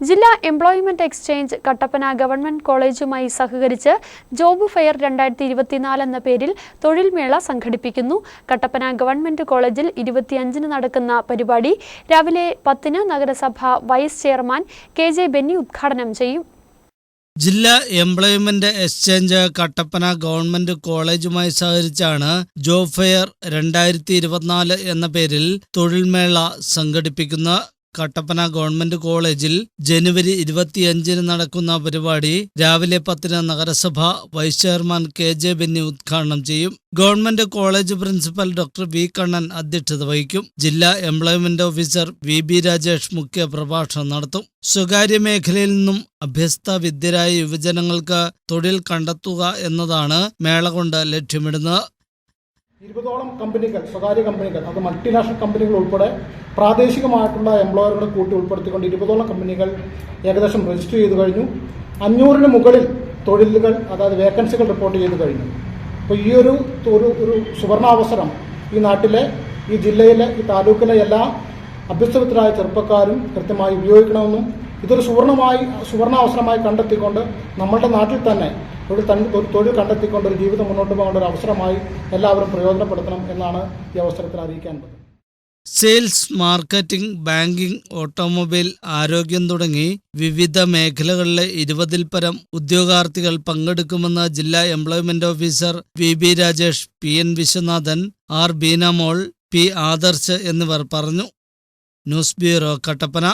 ജില്ലാ employment exchange Kattappana government കോളേജുമായി സഹകരിച്ച് ജോബ് ഫെയർ രണ്ടായിരത്തി ഇരുപത്തിനാല് എന്ന പേരിൽ തൊഴിൽ മേള സംഘടിപ്പിക്കുന്നു. കട്ടപ്പന ഗവൺമെന്റ് കോളേജിൽ ഇരുപത്തിയഞ്ചിന് നടക്കുന്ന പരിപാടി രാവിലെ പത്തിന് നഗരസഭ vice chairman K J Benny ഉദ്ഘാടനം ചെയ്യും. ജില്ലാ എംപ്ലോയ്മെന്റ് എക്സ്ചേഞ്ച് കട്ടപ്പന ഗവൺമെന്റ് കോളേജുമായി സഹകരിച്ചാണ് ജോബ് ഫെയർ രണ്ടായിരത്തി ഇരുപത്തിനാല് എന്ന പേരിൽ തൊഴിൽമേള സംഘടിപ്പിക്കുന്ന കട്ടപ്പന ഗവൺമെന്റ് കോളേജിൽ ജനുവരി ഇരുപത്തിയഞ്ചിന് നടക്കുന്ന പരിപാടി രാവിലെ പത്തിന് നഗരസഭ vice chairman K J Benny ഉദ്ഘാടനം ചെയ്യും. Government college principal doctor V Kannan അധ്യക്ഷത വഹിക്കും. ജില്ലാ employment officer V B Rajesh മുഖ്യ പ്രഭാഷണം നടത്തും. സ്വകാര്യ മേഖലയിൽ നിന്നും അഭ്യസ്ത വിദ്യരായ യുവജനങ്ങൾക്ക് തൊഴിൽ കണ്ടെത്തുക എന്നതാണ് മേള കൊണ്ട് ലക്ഷ്യമിടുന്നത്. ഇരുപതോളം കമ്പനികൾ സ്വകാര്യ കമ്പനികൾ അത് മൾട്ടിനാഷണൽ കമ്പനികൾ ഉൾപ്പെടെ പ്രാദേശികമായിട്ടുള്ള എംപ്ലോയറുകളെ കൂട്ടി ഉൾപ്പെടുത്തിക്കൊണ്ട് ഇരുപതോളം കമ്പനികൾ ഏകദേശം രജിസ്റ്റർ ചെയ്തു കഴിഞ്ഞു. അഞ്ഞൂറിന് മുകളിൽ തൊഴിലുകൾ അതായത് വേക്കൻസികൾ റിപ്പോർട്ട് ചെയ്തു കഴിഞ്ഞു. അപ്പോൾ ഈ ഒരു ഒരു ഒരു സുവർണാവസരം ഈ നാട്ടിലെ ഈ ജില്ലയിലെ ഈ താലൂക്കിലെ എല്ലാ അഭ്യസ്തവിത്തരായ ചെറുപ്പക്കാരും കൃത്യമായി ഉപയോഗിക്കണമെന്നും ഇതൊരു സുവർണമായി സുവർണാവസരമായി കണ്ടെത്തിക്കൊണ്ട് നമ്മളുടെ നാട്ടിൽ തന്നെ ഒരു ഒരു തൊഴിൽ കണ്ടെത്തിക്കൊണ്ട് ഒരു ജീവിതം മുന്നോട്ട് പോകേണ്ട ഒരു അവസരമായി എല്ലാവരും പ്രയോജനപ്പെടുത്തണം എന്നാണ് ഈ അവസരത്തിൽ അറിയിക്കേണ്ടത് സെയിൽസ് മാർക്കറ്റിംഗ് ബാങ്കിംഗ് ഓട്ടോമൊബൈൽ ആരോഗ്യം തുടങ്ങി വിവിധ മേഖലകളിലെ ഇരുപതിൽ പരം ഉദ്യോഗാർത്ഥികൾ പങ്കെടുക്കുമെന്ന് ജില്ലാ employment officer V B Rajesh P N Viswanathan R Beenamol P Adarsh എന്നിവർ പറഞ്ഞു. News bureau Kattappana.